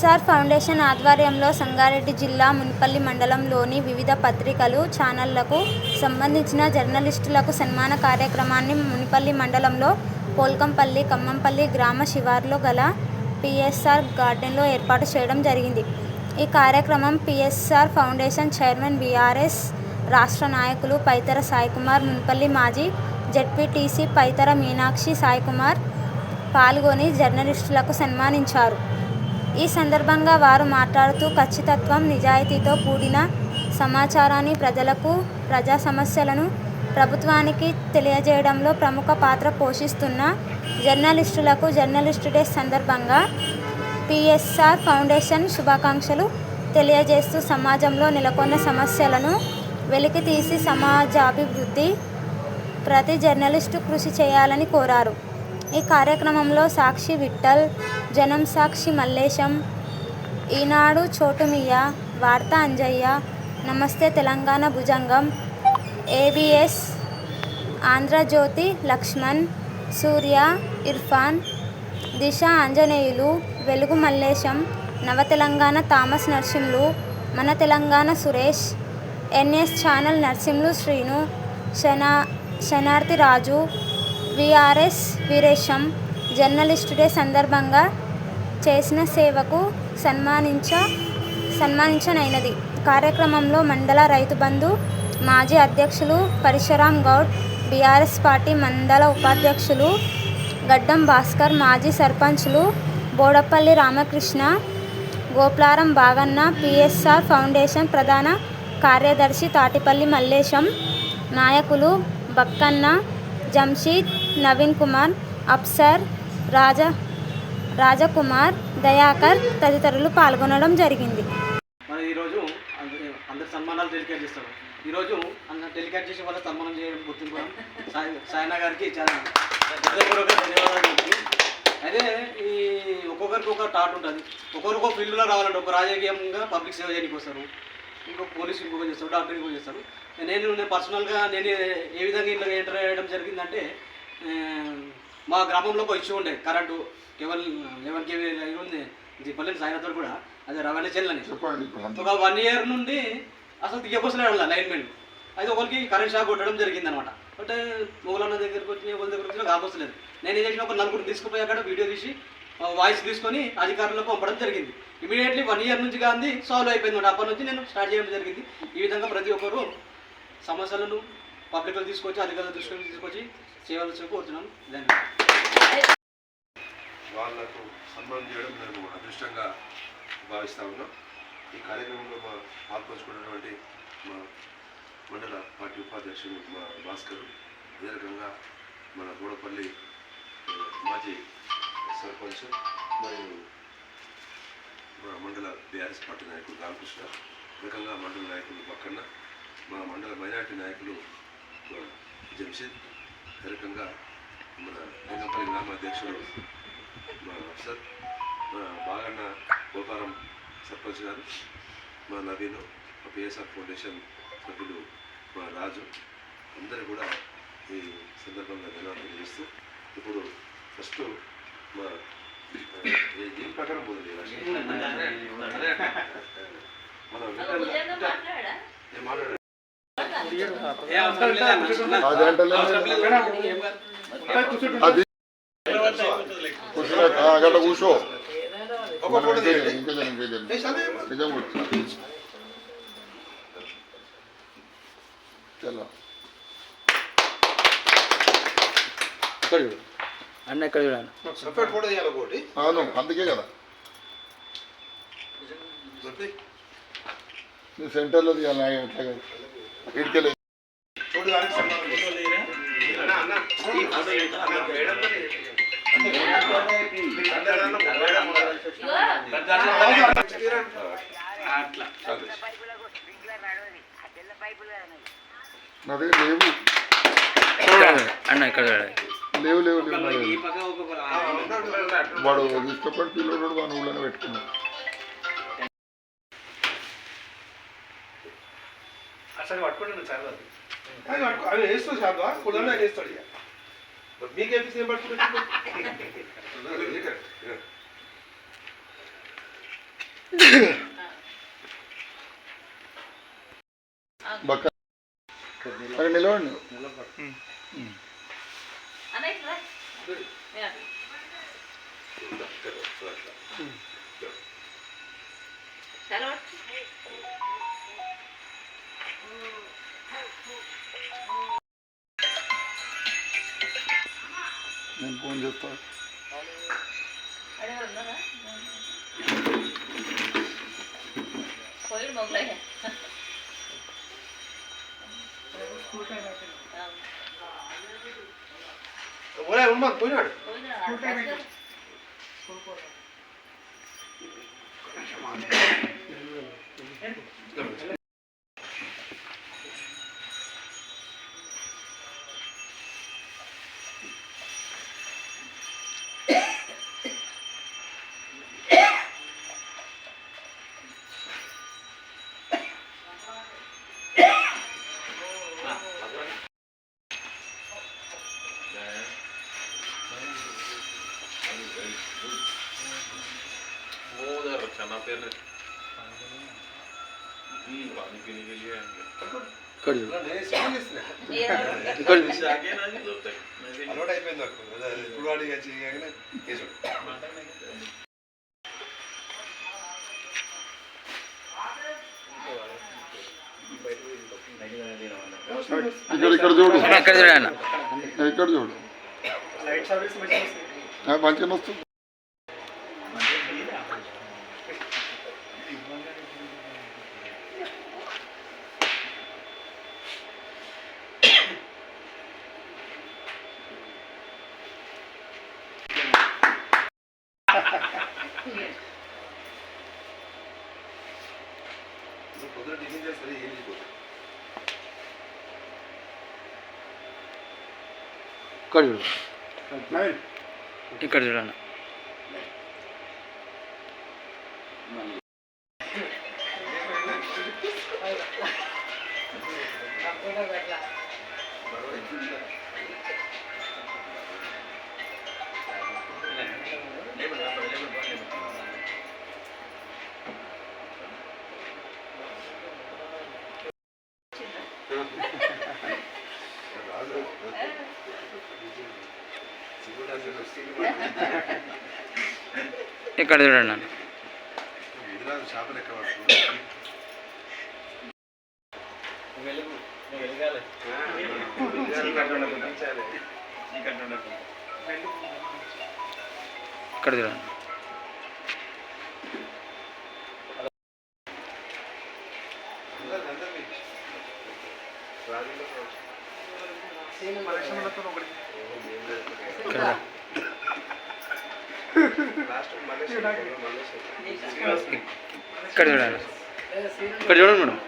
SR foundation ఆధ్వర్యంలో సంగారెడ్డి జిల్లా మున్పల్లి మండలంలోని వివిధ పత్రికలు ఛానళ్ళకు సంబంధించిన జర్నలిస్టులకు సన్మాన కార్యక్రమాన్ని మున్పల్లి మండలంలో పోల్కంపల్లి కమ్మంపల్లి గ్రామ శివారులో గల పిఎస్ఆర్ గార్డెన్లో ఏర్పాటు చేయడం జరిగింది. ఈ కార్యక్రమం పిఎస్ఆర్ ఫౌండేషన్ చైర్మన్ బీఆర్ఎస్ రాష్ట్ర నాయకులు పైతర సాయికుమార్ మున్పల్లి మాజీ జెడ్పీటీసీ పైతర మీనాక్షి సాయికుమార్ పాల్గొని జర్నలిస్టులకు సన్మానించారు. ఈ సందర్భంగా వారు మాట్లాడుతూ ఖచ్చితత్వం నిజాయితీతో కూడిన సమాచారాన్ని ప్రజలకు ప్రజా సమస్యలను ప్రభుత్వానికి తెలియజేయడంలో ప్రముఖ పాత్ర పోషిస్తున్న జర్నలిస్టులకు జర్నలిస్టు డే సందర్భంగా పిఎస్ఆర్ ఫౌండేషన్ శుభాకాంక్షలు తెలియజేస్తూ సమాజంలో నెలకొన్న సమస్యలను వెలికితీసి సమాజాభివృద్ధి ప్రతి జర్నలిస్టు కృషి చేయాలని కోరారు. ఈ కార్యక్రమంలో సాక్షి విఠల్ జనం సాక్షి మల్లేశం ఈనాడు చోటుమియ్య వార్త Anjaiah Namaste Telangana Bhujangam ABS Andhra Jyothi Lakshman Surya Irfan Disha Anjaneyulu Velugu Mallesham Nava Telangana Thomas Narsimlu Mana Telangana Suresh NS channel Narsimlu Srinu శనా Shanarthi Raju VRS Veeresham journalist day సందర్భంగా చేసిన సేవకు సన్మానించ సన్మానించనైనది. కార్యక్రమంలో మండల రైతు బంధు మాజీ అధ్యక్షులు Parashuram Goud BRS party మండల ఉపాధ్యక్షులు గడ్డం భాస్కర్ మాజీ సర్పంచ్లు బోడపల్లి రామకృష్ణ గోప్లారం బాగన్న పిఎస్ఆర్ ఫౌండేషన్ ప్రధాన కార్యదర్శి తాటిపల్లి మల్లేశం నాయకులు బక్కన్న జంషీద్ నవీన్ కుమార్ అప్సర్ రాజా రాజకుమార్ దయాకర్ తదితరులు పాల్గొనడం జరిగింది. మరి ఈరోజు అందరి అందరి సన్మానాలు డెలికేట్ చేస్తారు. ఈరోజు అన్న చేసే వాళ్ళ సన్మానం చేయడం గుర్తింపు సాయి గారికి చాలా ధన్యవాదాలు అయితే ఈ ఒక్కొక్కరికి ఒక టాట్ ఉంటుంది. ఒక్కొక్కరికి ఒక ఫీల్డ్లో రావాలంటే ఒక రాజకీయంగా పబ్లిక్ సేవ చేయడానికి వస్తారు. ఇంకో పోలీసు ఇంకొక చేస్తారు డాక్టర్ ఇంకొక చేస్తారు. నేను నేను పర్సనల్గా నేను ఏ విధంగా ఇంట్లో ఎంటర్ అయ్యడం జరిగిందంటే మా గ్రామంలో ఒక ఇష్యూ ఉండే. కరెంటు కేవలం లెవెన్ కేవీ ఉంది? ఇది పల్లెని సాయినాథ్ కూడా. అదే రవాణా చెల్లని అంతా. ఒక వన్ ఇయర్ నుండి అసలు దిగబోసలేడు లైన్ మెన్ అయితే ఒకరికి కరెంట్ షాక్ కొట్టడం జరిగింది అనమాట అంటే మొగలన్న దగ్గరికి వచ్చి ఎవరి దగ్గర వచ్చి కాబోసలేదు నేను ఏం చేసిన ఒక నలుగురు తీసుకుపోయి అక్కడ వీడియో తీసి వాయిస్ తీసుకొని అధికారులకు పంపడం జరిగింది. ఇమీడియట్లీ వన్ ఇయర్ నుంచి గాంధీ సాల్వ్ అయిపోయింది అప్పటి నుంచి నేను స్టార్ట్ చేయడం జరిగింది. ఈ విధంగా ప్రతి ఒక్కరు సమస్యలను పబ్లిక్లో తీసుకొచ్చి అధికారులు తీసుకొని తీసుకొచ్చి చేయవలసి కోరుతున్నాం. ధన్యవాదాలు. వాళ్ళకు సన్మానం చేయడం మేము అదృష్టంగా భావిస్తా ఉన్నాం. ఈ కార్యక్రమంలో మా పాల్పంచుకున్నటువంటి మా మండల పార్టీ ఉపాధ్యక్షుడు మా భాస్కర్ అదే రకంగా మన గూడపల్లి మాజీ సర్పంచ్ మరియు మా మండల బీఆర్ఎస్ పార్టీ నాయకుడు రామకృష్ణ ఈ రకంగా మండల నాయకులు పక్కన మా మండల మైనార్టీ నాయకులు జంషీద్ ఈ రకంగా మన లింగంపల్లి గ్రామ అధ్యక్షుడు మా సార్ మా బాగన్న గోపారం సర్పంచ్ గారు మా నవీన్ మా పిఎస్ఆర్ ఫౌండేషన్ సభ్యులు మా రాజు అందరూ కూడా ఈ సందర్భంగా ధన్యవాదాలు చేస్తూ ఇప్పుడు ఫస్ట్ మా దీని ప్రకారం చేయాలి మన విఠల్- అది అంటే అది కూర్చున్నా గట్ట కూర్చో ఒక ఫోటో ఇంకే తీయండి. ఇంకే ఇంకే ఏ, చదివే. నిజం కూర్చో చలో ఇక్కడ చూడు అన్న ఇక్కడ అవును అందుకే కదా సెంటర్లో తీయాలి ఎట్లా కాదు లేవు. అన్న ఇక్కడ లేవు లేవు లేవు. వాడు ఇష్టపడి పిల్లడు వాడు ఊళ్ళోనే పెట్టుకున్నాడు. కానీ వాడు- అవి వేస్తూ చాలు కుదరదు ఆయన వేస్తాడు ఇక మరి మీకు ఏం ఏం పట్టుకుంటే బక్క అక్కడ నిలవండి నేను ఫోన్ చేస్తాను పోలే ఉమ్మా పోయినాడు పోయినా ఇక్కడ ఇక్కడ చూడు. ఇక్కడ చూడు. ఇక్కడ చూడు మంచిగా వస్తుంది ఇక్కడ చూడు. ఇక్కడ చూడన్న రాదు ఇక్కడ చూడండి వెలగాలి ఇక్కడ చూడండి ఇక్కడ ఇక్కడ చూడండి ఇక్కడ చూడండి మేడం